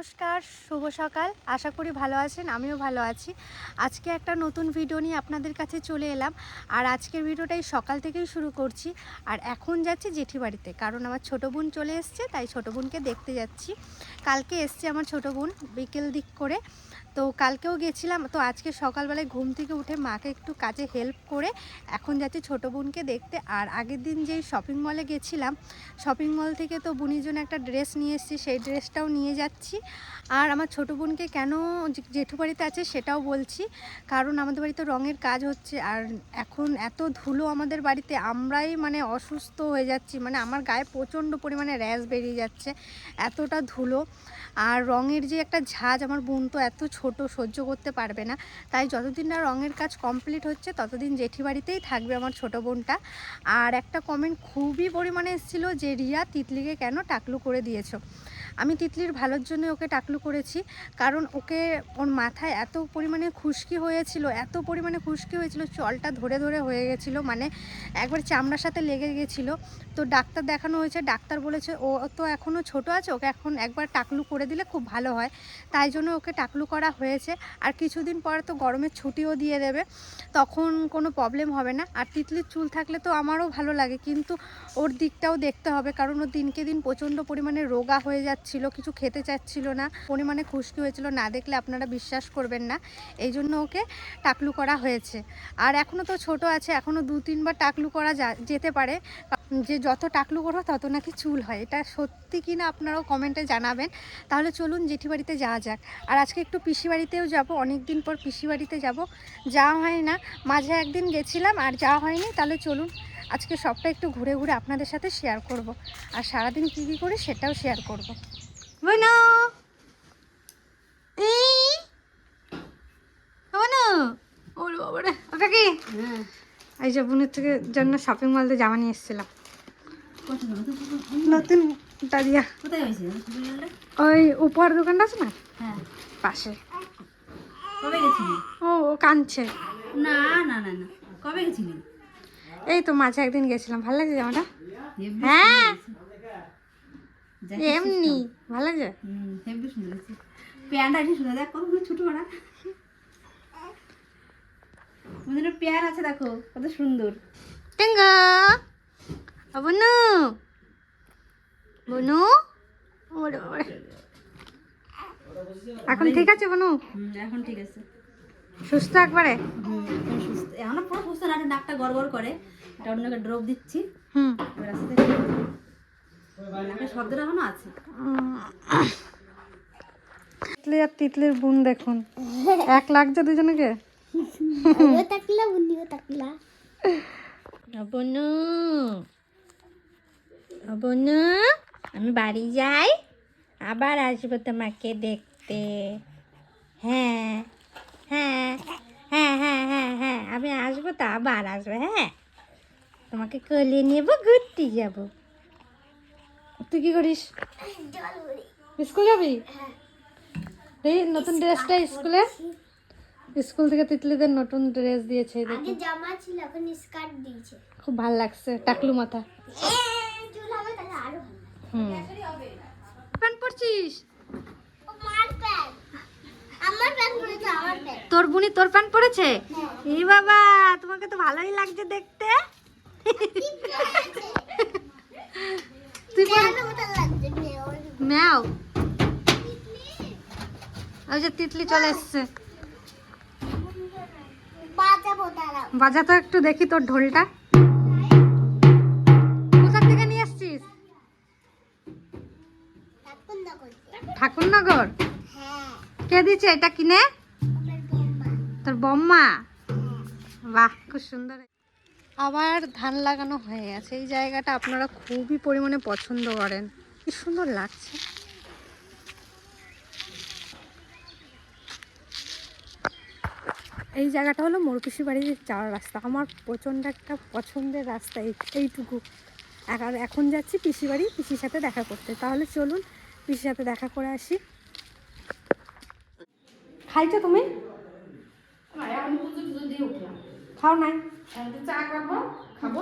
নমস্কার, শুভ সকাল। আশা করি ভালো আছেন, আমিও ভালো আছি। আজকে একটা নতুন ভিডিও নিয়ে আপনাদের কাছে চলে এলাম। আর আজকের ভিডিওটাই সকাল থেকেই শুরু করছি। আর এখন যাচ্ছি জেঠি বাড়িতে কারণ আমার ছোটো বোন চলে এসছে, তাই ছোটো বোনকে দেখতে যাচ্ছি। কালকে এসছে আমার ছোটো বোন বিকেল দিক করে। তো কালকেও গেছিলাম, তো আজকে সকালবেলায় ঘুম থেকে উঠে মাকে একটু কাজে হেল্প করে এখন যাচ্ছি ছোটো বোনকে দেখতে। আর আগের দিন যেই শপিং মলে গেছিলাম শপিং মল থেকে তো বুনির জন্য একটা ড্রেস নিয়ে এসেছি, সেই ড্রেসটাও নিয়ে যাচ্ছি। আর আমার ছোটো বোনকে কেন জেঠু বাড়িতে আছে সেটাও বলছি। কারণ আমাদের বাড়িতে রঙের কাজ হচ্ছে আর এখন এত ধুলো আমাদের বাড়িতে, আমরাই মানে অসুস্থ হয়ে যাচ্ছি। মানে আমার গায়ে প্রচণ্ড পরিমাণে র্যাশ বেরিয়ে যাচ্ছে, এতটা ধুলো। আর রঙের যে একটা ঝাঁজ আমার বোন তো এত ছোট, সহ্য করতে পারবে না। তাই যতদিন না রঙের কাজ কমপ্লিট হচ্ছে, ততদিন জেঠি বাড়িতেই থাকবে আমার ছোট বোনটা। আর একটা কমেন্ট খুবই পরিমাণে এসেছিল যে, রিয়া, তিতলিকে কেন টাকলু করে দিয়েছ? আমি তিতলির ভালোর জন্য ওকে টাকলু করেছি। কারণ ওকে ওর মাথায় এত পরিমাণে খুশকি হয়েছিল, এত পরিমাণে খুশকি হয়েছিল, চলটা ধরে ধরে হয়ে গেছিল মানে একবার চামড়ার সাথে লেগে গেছিল। তো ডাক্তার দেখানো হয়েছে, ডাক্তার বলেছে ও তো এখনও ছোট আছে, ওকে এখন একবার টাকলু করে দিলে খুব ভালো হয়। তাই জন্য ওকে টাকলু করা হয়েছে। আর কিছুদিন পরে তো গরমের ছুটিও দিয়ে দেবে, তখন কোনো প্রবলেম হবে না। আর তিতলির চুল থাকলে তো আমারও ভালো লাগে, কিন্তু ওর দিকটাও দেখতে হবে, কারণ ও দিনকে দিন প্রচণ্ড পরিমাণে রোগা হয়ে যাচ্ছিল কিছু খেতে চাচ্ছিল না, পরিমাণে খুশকি হয়েছিল, না দেখলে আপনারা বিশ্বাস করবেন না। এই জন্য ওকে টাকলু করা হয়েছে। আর এখনও তো ছোট আছে এখনও দু তিনবার টাকলু করা যেতে পারে। যে যত টাকলু করো, তত নাকি চুল হয়। এটা সত্যি কি না আপনারাও কমেন্টে জানাবেন। তাহলে চলুন জেঠি বাড়িতে যাওয়া যাক। আর আজকে একটু পিসি বাড়িতেও যাব অনেক দিন পর পিসি বাড়িতে যাব। যাওয়া হয় না, মাঝে একদিন গেছিলাম, আর যাওয়া হয়নি। তাহলে চলুন, আজকে সবটা একটু ঘুরে ঘুরে আপনাদের সাথে শেয়ার করব। আর সারাদিন কী কী করি সেটাও শেয়ার করব। বনো এই বনো ওরে বাবারে ওটা কি এই যে বোনের থেকে জন্য শপিং মলতে জামা নিয়ে এসেছিলাম নতুন দাদিয়া? ওই উপর দোকানটা আছে না হ্যাঁ পাশে কবে গেছিলি ও ও কাঁদছে না না না না কবে গেছিলি এই তো মাঝে একদিন গেছিলাম ভালো লাগছে জামাটা হ্যাঁ। এমনি ভালো লাগছে হুম, হেব্বি সুন্দর হয়েছে। প্যান্টটা এসে সুন্দর দেখ কত ছোট বড়া তোমাদের প্যান আছে দেখো কত সুন্দর। টেঙ্গা। বনু। বনু। ওরে এখন ঠিক আছে বনু? এখন ঠিক আছে। সুস্থ একবারে? হুম, এখন সুস্থ। এখনও পুরো সুস্থ না নাকটা গড়গড় করে। এটা অন্যকে ড্রপ দিচ্ছি। হুম। নাকের শব্দটা এখনও আছে। তিতলি আর তিতলির বোন দেখুন। এক লাগছে দুজনকে? তাকলা বুনিও তাকলা বনু বনু আমি বাড়ি যাই আবার আসব তোমাকে দেখতে। হ্যাঁ হ্যাঁ হ্যাঁ হ্যাঁ হ্যাঁ হ্যাঁ আমি আসব তো আবার আসব হ্যাঁ। তোমাকে কলিয়ে নেব ঘুরতে যাব। তুই কি করিস? স্কুল যাবি? এই নতুন ড্রেসটা স্কুলে স্কুল? থেকে তিতলিদের নতুন ড্রেস দিয়েছে আগে জামা ছিল এখন স্কার্ট দিয়েছে। খুব ভালো লাগছে টাকলু মাথা। চুল হবে তাহলে আরও ভালো হুম। প্যান্ট পরছিস? তোর বুনি তোর প্যান্ট পরেছে? এই বাবা তোমাকে তো ভালোই লাগছে দেখতে। তুই ম্যাও। ওই যে তিতলি চলে এসছে। বাজা তো একটু দেখি তোর ঢোলটা। কোথা থেকে নিয়ে আসছিস? ঠাকুরনগর। হ্যাঁ। কে দিচ্ছে এটা কিনে? তোর বম্মা? বাহ খুব সুন্দর। আবার ধান লাগানো হয়ে গেছে। এই জায়গাটা আপনারা খুবই পরিমাণে পছন্দ করেন। কি সুন্দর লাগছে। এই জায়গাটা হলো মোরপিসি বাড়ির যাওয়ার রাস্তা। আমার প্রচণ্ড একটা পছন্দের রাস্তা এই এইটুকু। আর এখন যাচ্ছি পিসি বাড়ি, পিসির সাথে দেখা করতে। তাহলে চলুন পিসির সাথে দেখা করে আসি। খাইছো তুমি? খাও নাই। চা করব খাব।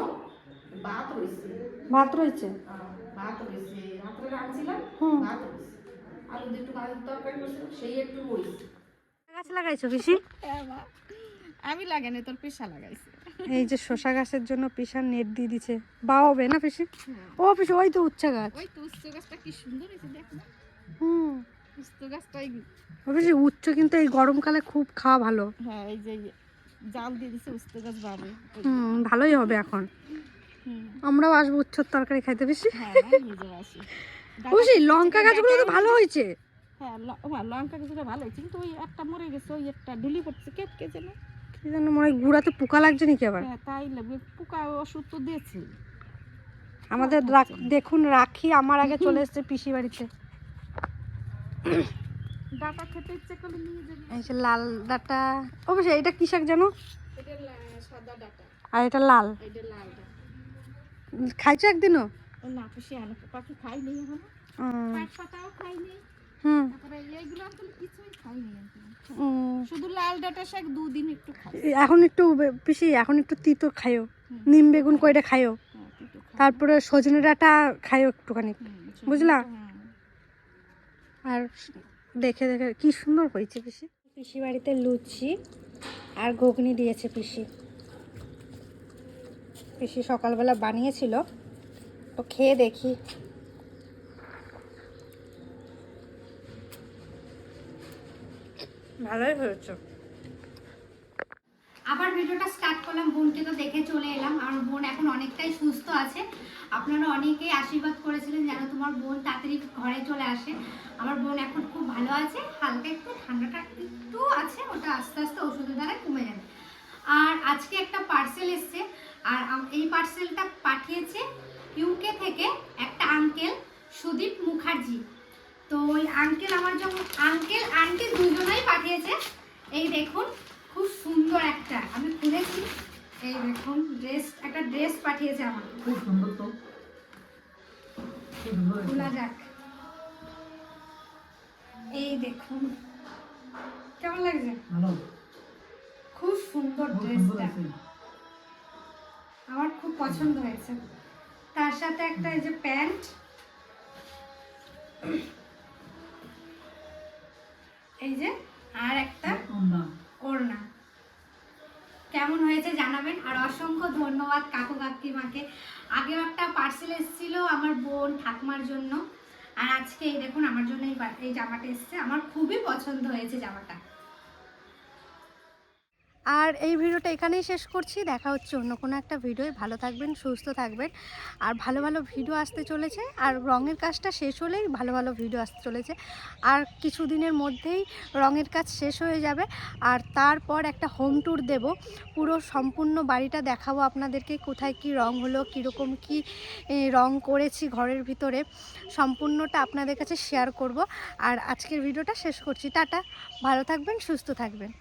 ভাত রয়েছে। ভাত রয়েছে? ভাত রয়েছে। রাত্রে রাঁধছিলাম ভাত রয়েছে। আলু দিয়ে একটু তরকারি করছিলাম সেই একটু ওই গাছ লাগাইছো পিসি? আমি লাগাইনি তোর পেশা লাগাইছে। এই যে শশা গাছের জন্য পিসার নেট দিয়ে দিছে। বা হবে না পিসি? ও পিসি ওই তো উচ্চা গাছ। ওই তো উচ্চ গাছটা কি সুন্দর হয়েছে দেখ না। হুম। উচ্চ গাছটা এই ও পিসি উচ্চ কিন্তু এই গরমকালে খুব খাওয়া ভালো। হ্যাঁ এই যে। জাল দিয়ে দিছে উচ্চ গাছ হুম ভালোই হবে এখন। আমরাও আসব উচ্চর তরকারি খাইতে বেশি? হ্যাঁ লঙ্কা গাছগুলো তো ভালো হয়েছে। হ্যাঁ হ্যাঁ, লঙ্কা ভালো হয়েছে কিন্তু ওই একটা মরে গেছে ওই একটা ঢুলি পড়ছে কে কে যেন কি মনে গুড়াতে পোকা লাগছে নাকি আবার? হ্যাঁ তাই লাগবে পোকা ওষুধ তো দিয়েছে। আমাদের রাখ- দেখুন রাখি আমার আগে চলে এসেছে পিসি বাড়িতে। ডাটা খেতে ইচ্ছে করলে নিয়ে যাবে। এই যে লাল ডাটা। অবশ্যই এটা কি শাক জানো? এটা সাদা ডাটা। আর এটা লাল। এটা লাল ডাটা। খাইছো একদিনও? না খুশি আনে পাখি খাইনি এখন। উম, পাট পাতাও খাইনি হুম। এইগুলো আমি কিছুই খাইনি এখন। শুধু লাল ডাটা শাক দুদিন একটু খাই এখন একটু পিসি এখন একটু তিতো খাইও নিম বেগুন কয়টা খাইও হ্যাঁ খাই তারপরে সজনে ডাটা খাইও একটুখানি। বুঝলা? হ্যাঁ। আর দেখে দেখে। কি সুন্দর হয়েছে পিসি। পিসি বাড়িতে লুচি আর ঘুগনি দিয়েছে পিসি। পিসি সকালবেলা বানিয়েছিল। তো খেয়ে দেখি। ভালোই হয়েছে। আবার ভিডিওটা স্টার্ট করলাম বোনকে তো দেখে চলে এলাম। আর বোন এখন অনেকটাই সুস্থ আছে। আপনারা অনেকেই আশীর্বাদ করেছিলেন যেন তোমার বোন তাড়াতাড়ি ঘরে চলে আসে। আমার বোন এখন খুব ভালো আছে, হালকা একটু, ঠান্ডাটা একটু আছে, ওটা আস্তে আস্তে ওষুধের দ্বারা কমে যাবে। আর আজকে একটা পার্সেল এসছে, আর এই পার্সেলটা পাঠিয়েছে ইউকে থেকে একটা আঙ্কেল সুদীপ মুখার্জি। তো ওই আঙ্কেল আমার যখন আঙ্কেল আন্টি দুজনেই পাঠিয়েছে। এই দেখুন খুব সুন্দর একটা আমি খুলেছি এই দেখুন ড্রেস একটা ড্রেস পাঠিয়েছে আমার খুব সুন্দর তো। খোলা যাক। এই দেখুন কেমন লাগছে? ভালো। খুব সুন্দর ড্রেসটা আমার খুব পছন্দ হয়েছে। তার সাথে একটা এই যে প্যান্ট। এই যে আর একটা না ওড়না কেমন হয়েছে জানাবেন আর অসংখ্য ধন্যবাদ কাকু, কাকিমাকে। আগেও একটা পার্সেল এসেছিল আমার বোন ঠাকুমার জন্য। আর আজকে এই দেখুন, আমার জন্য এই এই জামাটা এসছে। আমার খুবই পছন্দ হয়েছে জামাটা। আর এই ভিডিওটা এখানেই শেষ করছি। দেখা হচ্ছে অন্য কোনো একটা ভিডিওয়। ভালো থাকবেন, সুস্থ থাকবেন। আর ভালো ভালো ভিডিও আসতে চলেছে। আর রঙের কাজটা শেষ হলেই ভালো ভালো ভিডিও আসতে চলেছে। আর কিছুদিনের মধ্যেই রঙের কাজ শেষ হয়ে যাবে। আর তারপর একটা হোম ট্যুর দেব। পুরো সম্পূর্ণ বাড়িটা দেখাবো আপনাদেরকে। কোথায় কি রং হলো, কীরকম কি রং করেছি ঘরের ভিতরে। সম্পূর্ণটা আপনাদের কাছে শেয়ার করব। আর আজকের ভিডিওটা শেষ করছি। টাটা। ভালো থাকবেন, সুস্থ থাকবেন।